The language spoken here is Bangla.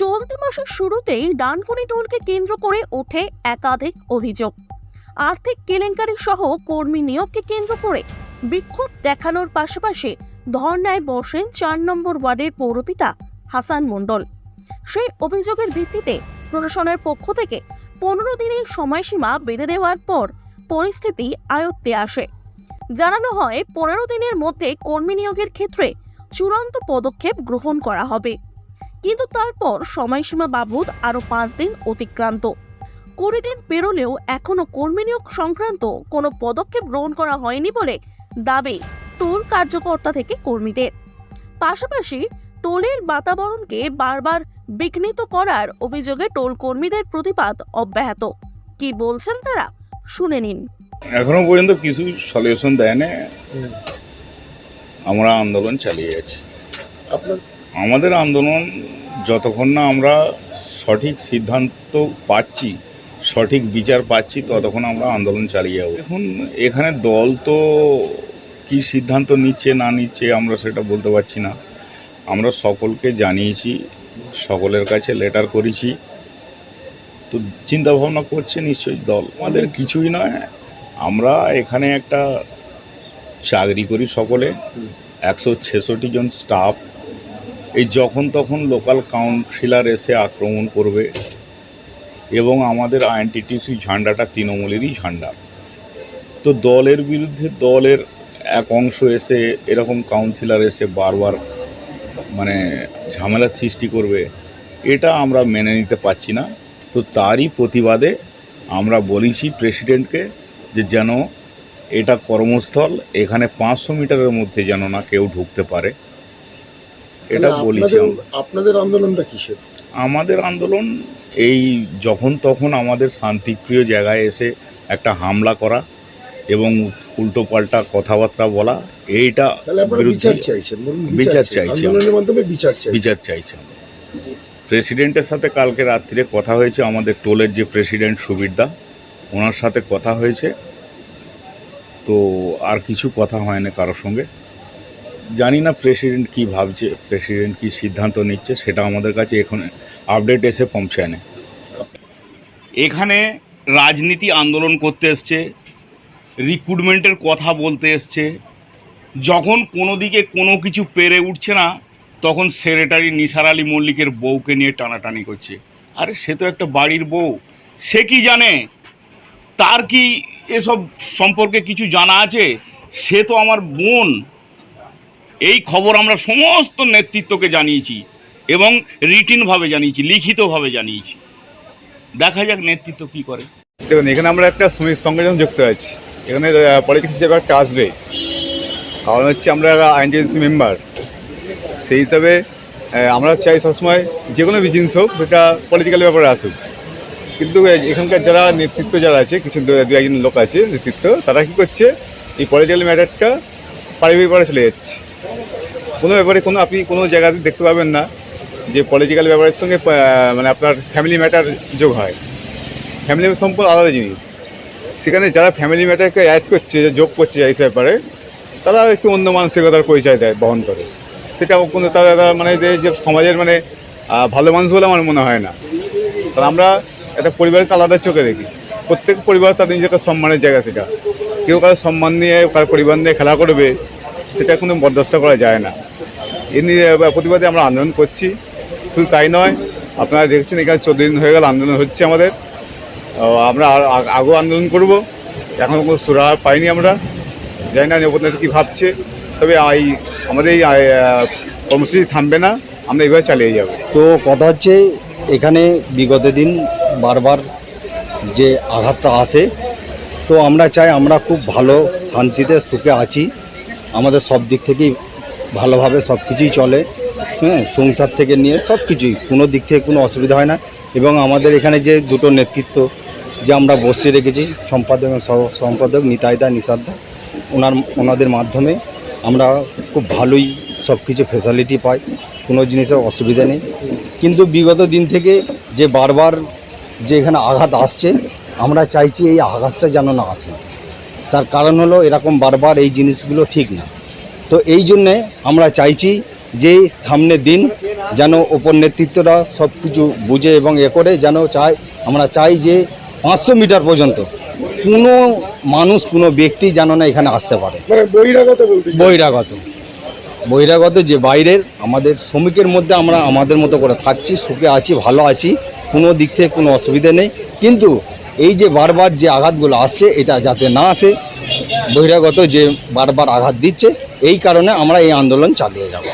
চলতি মাসের শুরুতেই ডানকুনি টোলকে কেন্দ্র করে ওঠে একাধিক অভিযোগ। আর্থিক কেলেঙ্কারি সহ কর্মী নিয়োগকে কেন্দ্র করে বিক্ষোভ দেখানোর পাশাপাশি ধর্নায় বসেন চার নম্বর ওয়ার্ডের পৌরপিতা হাসান মণ্ডল। সেই অভিযোগের ভিত্তিতে প্রশাসনের পক্ষ থেকে পনেরো দিনের সময়সীমা বেঁধে দেওয়ার পর পরিস্থিতি আয়ত্তে আসে। জানানো হয়, পনেরো দিনের মধ্যে কর্মী নিয়োগের ক্ষেত্রে চূড়ান্ত পদক্ষেপ গ্রহণ করা হবে। কিন্তু তারপর সময়সীমা বাবদ আরও পাঁচ দিন অতিক্রান্ত। কুড়ি দিন পেরোলেও এখনও কর্মী নিয়োগ সংক্রান্ত কোনো পদক্ষেপ গ্রহণ করা হয়নি বলে দাবি টোল কার্যকর্তা থেকে কর্মীদের। পাশাপাশি টোলের বাতাবরণকে বারবার বিঘ্নিত করার অভিযোগে টোল কর্মীদের প্রতিবাদ অব্যাহত। কি বলছেন তারা? শুনে নিন। এখনও পর্যন্ত কিছু সলিউশন দেয় না আমরা আন্দোলন চালিয়ে যাচ্ছি। আপনার আমাদের আন্দোলন যতক্ষণ না আমরা সঠিক সিদ্ধান্ত পাচ্ছি, সঠিক বিচার পাচ্ছি, ততক্ষণ আমরা আন্দোলন চালিয়ে যাব। এখন এখানে দল তো কি সিদ্ধান্ত নিচ্ছে, না নিচ্ছে, আমরা সেটা বলতে পারছি না। আমরা সকলকে জানিয়েছি, সকলের কাছে লেটার করেছি। তো চিন্তা ভাবনা করছে নিশ্চয়ই দল। আমাদের কিছুই নয়। আমরা এখানে একটা চাকরি করি সকলে। একশো ছেষট্টি জন স্টাফ এই যখন তখন লোকাল কাউন্সিলার এসে আক্রমণ করবে এবং আমাদের আইএনটিটিসি ঝান্ডাটা তৃণমূলেরই ঝান্ডা। তো দলের বিরুদ্ধে দলের এক অংশ এসে এরকম কাউন্সিলর এসে বারবার মানে ঝামেলা সৃষ্টি করবে, এটা আমরা মেনে নিতে পারছি না। তো তারই প্রতিবাদে আমরা বলেছি প্রেসিডেন্টকে যে যেন এটা কর্মস্থল, এখানে পাঁচশো মিটারের মধ্যে যেন না কেউ ঢুকতে পারে। এটা তাহলে বলেছি আপনাদের- আন্দোলনটা কিসের? আমাদের আন্দোলন এই যখন তখন আমাদের শান্তিপ্রিয় জায়গায় এসে একটা হামলা করা এবং উল্টো পাল্টা কথাবার্তা বলা এইটা বিচার চাইছেন বিচার চাইছি বিচার চাইছেন। প্রেসিডেন্টের সাথে কালকে রাত্রিরে কথা হয়েছে আমাদের টোলের যে প্রেসিডেন্ট সুবিরদা ওনার সাথে কথা হয়েছে। তো আর কিছু কথা হয় না কারোর সঙ্গে। জানি না প্রেসিডেন্ট কি ভাবছে প্রেসিডেন্ট কি সিদ্ধান্ত নিচ্ছে, সেটা আমাদের কাছে এখন আপডেট এসে পৌঁছায় না। এখানে রাজনীতি আন্দোলন করতে এসছে রিক্রুটমেন্টের কথা বলতে এসছে। যখন কোনো দিকে কোনো কিছু পেরে উঠছে না, তখন সেক্রেটারি নিসার আলী মল্লিকের বউকে নিয়ে টানাটানি করছে। আরে, সে তো একটা বাড়ির বউ। সে কি জানে? তার কি এসব সম্পর্কে কিছু জানা আছে? সে তো আমার বোন। এই খবর আমরা সমস্ত নেতৃত্বকে জানিয়েছি এবং রিটিনভাবে জানিয়েছি, লিখিতভাবে জানিয়েছি। দেখা যাক নেতৃত্ব কি করে। দেখুন, এখানে আমরা একটা শ্রমিক সংগঠন যুক্ত আছি। এখানে পলিটিক্স হিসেবে একটা আসবে। কারণ হচ্ছে আমরা আইনটিএসি মেম্বার সেই হিসাবে আমরা চাই সবসময় যে কোনো জিনিস হোক, সেটা পলিটিক্যাল ব্যাপারে আসুক। কিন্তু এখানকার যারা নেতৃত্ব যারা আছে, কিছু দু একজন লোক আছে নেতৃত্ব, তারা কী করছে? এই পলিটিক্যাল ম্যাটারটা পারিবারিক চলে যাচ্ছে। কোনো ব্যাপারে কোনো আপনি কোনো জায়গাতে দেখতে পাবেন না যে পলিটিক্যাল ব্যাপারের সঙ্গে মানে আপনার ফ্যামিলি ম্যাটার যোগ হয়। ফ্যামিলি সম্পূর্ণ আলাদা জিনিস। সেখানে যারা ফ্যামিলি ম্যাটারকে অ্যাড করছে, যোগ করছে এই ব্যাপারে, তারা একটু অন্য মানসিকতার পরিচয় দেয়, বহন করে। সেটা কোনো তারা মানে যে যে সমাজের মানে ভালো মানুষ বলে আমার মনে হয় না। কারণ আমরা একটা পরিবারকে আলাদা চোখে দেখেছি প্রত্যেক পরিবার তাদের নিজেকে সম্মানের জায়গা সেটা। কেউ কারও সম্মান নিয়ে, কারও পরিবার নিয়ে খেলা করবে সেটা কোনো বরদাস্ত করা যায় না। এ নিয়ে প্রতিবাদে আমরা আন্দোলন করছি। শুধু তাই নয়, আপনারা দেখছেন এখানে চোদ্দ দিন হয়ে গেল আন্দোলন হচ্ছে আমাদের। আমরা আগেও আন্দোলন করব এখনও কোনো সুরাহা পাইনি আমরা। জানি না নেপথ্য কী ভাবছে, তবে এই আমাদের এই কর্মসূচি থামবে না, আমরা এইভাবে চালিয়ে যাব। তো কথা হচ্ছে, এখানে বিগত দিন বারবার যে আঘাতটা আসে, তো আমরা চাই আমরা খুব ভালো শান্তিতে সুখে আছি। আমাদের সব দিক থেকেই ভালোভাবে সব কিছুই চলে হ্যাঁ সংসার থেকে নিয়ে সব কিছুই, কোনো দিক থেকে কোনো অসুবিধা হয় না। এবং আমাদের এখানে যে দুটো নেতৃত্ব যে আমরা বসিয়ে রেখেছি, সম্পাদক সম্পাদক নিতাইদা নিষাদা ওনার, ওনাদের মাধ্যমে আমরা খুব ভালোই সব কিছু ফেসিলিটি পাই, কোনো জিনিসের অসুবিধা নেই। কিন্তু বিগত দিন থেকে যে বারবার যে এখানে আঘাত আসছে, আমরা চাইছি এই আঘাতটা যেন না আসে। তার কারণ হলো এরকম বারবার এই জিনিসগুলো ঠিক না। তো এই জন্যে আমরা চাইছি যে সামনের দিন যেন ওপর নেতৃত্বরা সব কিছু বুঝে এবং এ করে যেন চাই আমরা চাই যে পাঁচশো মিটার পর্যন্ত কোনো মানুষ কোনো ব্যক্তি যেন না এখানে আসতে পারে। মানে বহিরাগত বহিরাগত। বহিরাগত যে বাইরের আমাদের শ্রমিকের মধ্যে আমরা আমাদের মতো করে থাকছি সুখে আছি ভালো আছি কোনো দিক থেকে কোনো অসুবিধা নেই। কিন্তু এই যে বারবার যে আঘাতগুলো আসছে, এটা যাতে না আসে, বহিরাগত যে বারবার আঘাত দিচ্ছে, এই কারণে আমরা এই আন্দোলন চালিয়ে যাব।